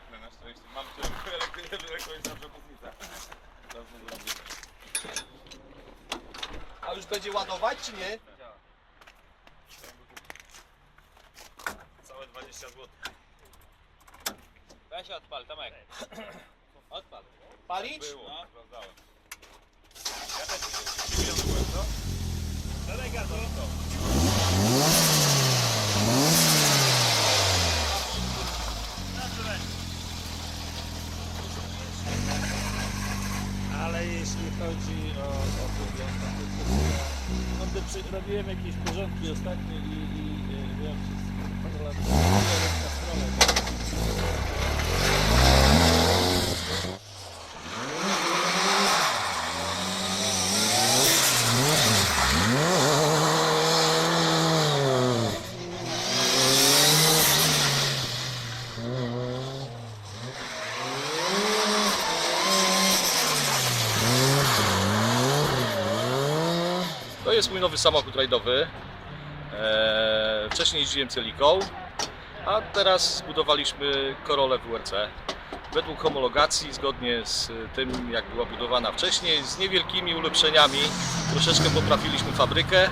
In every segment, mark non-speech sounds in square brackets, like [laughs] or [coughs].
permanentne na szczęście. Mam tu [laughs] zrobię. A już będzie ładować czy nie? Całe 20 zł. Weź odpal, Tomek. [coughs] Odpal. Palić? Było, No. sprawdzałem. Ja też nie 3 miliony byłem, co? Dawaj gazu. Jeśli chodzi o, o wygląd, to, no, robiłem jakieś porządki ostatnio i, i e, byłem przez parę lat To jest mój nowy samochód rajdowy. Eee, wcześniej jeździłem Celiką, a teraz zbudowaliśmy Corolę WRC. Według homologacji, zgodnie z tym jak była budowana wcześniej, z niewielkimi ulepszeniami, troszeczkę poprawiliśmy fabrykę,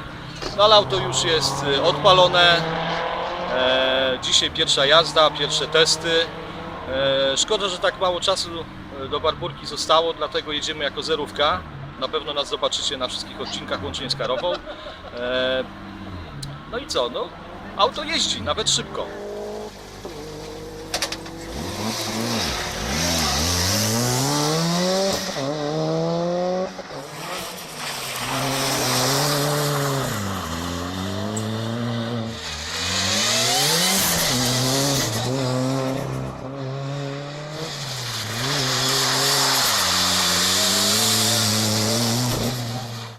no ale auto już jest e, odpalone. Eee, dzisiaj pierwsza jazda, pierwsze testy. Eee, szkoda, że tak mało czasu e, do Barburki zostało, dlatego jedziemy jako zerówka. Na pewno nas zobaczycie na wszystkich odcinkach łącznie z Karową. Eee, no i co? No, auto jeździ, nawet szybko.